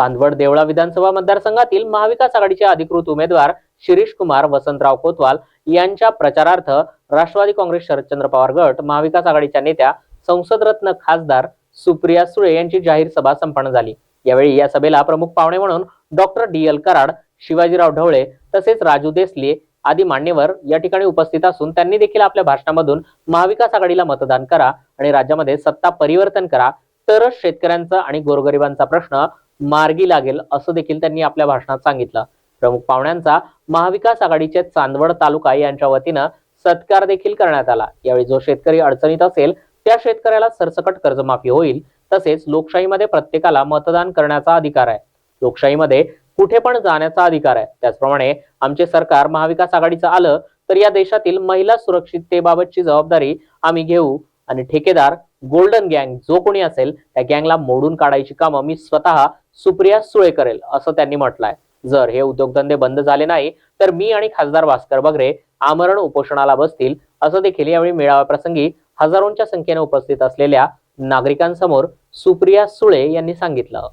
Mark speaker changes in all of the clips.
Speaker 1: चांदवड देवळा विधानसभा मतदारसंघातील महाविकास आघाडीचे अधिकृत उमेदवार शिरीष कुमार वसंतराव कोतवाल यांच्या प्रचारार्थ राष्ट्रवादी काँग्रेस शरदचंद्र पवार गट महाविकास आघाडीच्या नेत्या संसदरत्न खासदार सुप्रिया सुळे यांची जाहीर सभा संपन्न झाली. यावेळी या सभेला प्रमुख पाहुणे म्हणून doctor D L Karad Shivajirao Dhawale तसेच राजू देसले आदी मान्यवर या ठिकाणी उपस्थित असून त्यांनी देखील आपल्या भाषणामधून महाविकास आघाडीला मतदान करा आणि राज्यामध्ये सत्ता परिवर्तन करा. तरच शेतकऱ्यांचा आणि गोरगरिबांचा प्रश्न मार्गी लागेल असं देखील त्यांनी आपल्या भाषणात सांगितलं. प्रमुख पाहुण्यांचा महाविकास आघाडीचे चांदवड तालुका यांच्या वतीनं सत्कार देखील करण्यात आला. यावेळी जो शेतकरी अडचणीत असेल त्या शेतकऱ्याला सरसकट कर्जमाफी होईल तसेच लोकशाहीमध्ये प्रत्येकाला मतदान करण्याचा अधिकार आहे. लोकशाहीमध्ये कुठे पण जाण्याचा अधिकार आहे. त्याचप्रमाणे आमचे सरकार महाविकास आघाडीचं आलं तर या देशातील महिला सुरक्षिततेबाबतची जबाबदारी आम्ही घेऊ आणि ठेकेदार गोल्डन गँग जो कोणी असेल त्या गँगला मोडून काढायची कामं मी स्वतः सुप्रिया सुळे करेल असं त्यांनी म्हटलंय. जर हे उद्योगधंदे बंद झाले नाही तर मी आणि खासदार भास्कर बगरे आमरण उपोषणाला बसतील असं देखील यावेळी मेळाव्याप्रसंगी हजारोंच्या संख्येने उपस्थित असलेल्या नागरिकांसमोर सुप्रिया सुळे यांनी सांगितलं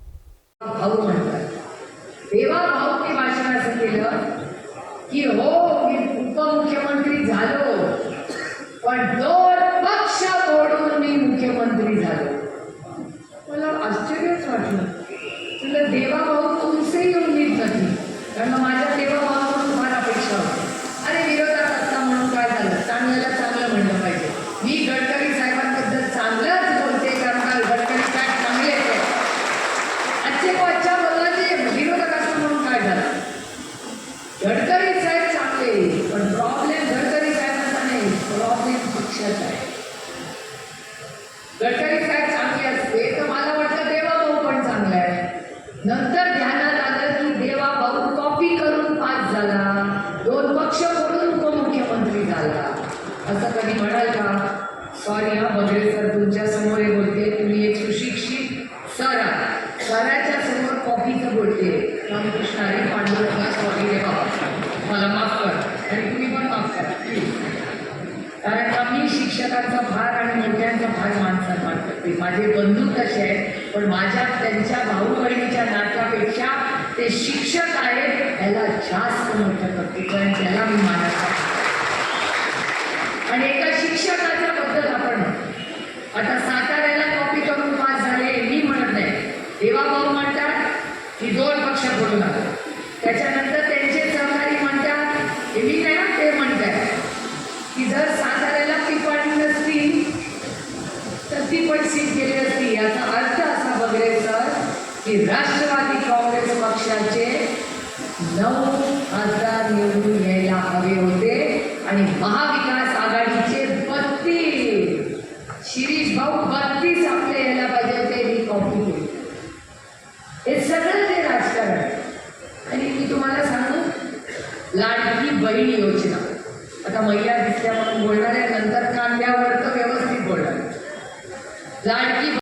Speaker 2: भाऊ म्हणतात तेव्हा भाऊने भाषण असं केलं की हो मी उपमुख्यमंत्री झालो पण दोन पक्ष फोडून मी मुख्यमंत्री झालो मला आश्चर्यच वाटलं तुला देवा भाऊ येऊन उम्मीद नाही कारण माझ्या तेव्हा भावाकडून फार अपेक्षा होती. अरे विरोधात असता म्हणून काय झालं? चांगल्याला चांगलं म्हणलं पाहिजे. मी गडकरी साहेबांबद्दल चांगलंच बोलते कारण काल गडकरी साहेब चांगले आहे अच्छे को अच्छा बोलना विरोधक असं म्हणून काय झालं? गडकरी साहेब चांगले पण प्रॉब्लेम गडकरी साहेबांचा नाही. प्रॉब्लेम पक्षाचा आहे. गडकरी साहेब चांगले असते तर मला वाटलं देवा भाऊ पण चांगला आहे. नंतर पक्ष करून उपमुख्यमंत्री झाला. असं कधी म्हणाल का? सॉरी हा बगरे सर तुमच्यासमोर हे बोलते. तुम्ही एक सुशिक्षित सर आहात सराच्या समोर कॉफीचं बोलते. रामकृष्ण हरी पांडुरंगा सॉरी रे बाबा. मला माफ कर. आणि तुम्ही पण माफ करा प्लीज कारण का मी शिक्षकांचा भार आणि मोठ्यांचा फार मान सन्मान करते माझे बंधू तसे आहेत पण माझ्या त्यांच्या भाऊ बहिणीच्या नात्यापेक्षा ते शिक्षक आहेत याला जास्त मोठं करते कारण त्याला मी मानत आणि एका शिक्षकाच्या बद्दल आपण आता साताऱ्याला कॉपी करून पास झाले मी म्हणत नाही. देवाभाऊ म्हणतात की दोन पक्ष फोडून त्याच्यानंतर त्यांचे सहकारी म्हणतात हे मी नाही ते म्हणतात की जर साताऱ्याला ती पाणी नसती तर ती पण सीट गेली असती. याचा अर्थ असा बघले की राष्ट्र नऊ खासदार निवडून यायला हवे होते. आणि महाविकास आघाडीचे बत्तीस. शिरीष भाऊ बत्तीस आपले यायला पाहिजे होते मी कॉपी केली हे सगळं ते राजकारण आणि मी तुम्हाला सांगू लाडकी बहीण योजना. आता महिला दिसल्या म्हणून बोलणार आहे नंतर कांद्यावर तर व्यवस्थित बोलणार लाडकी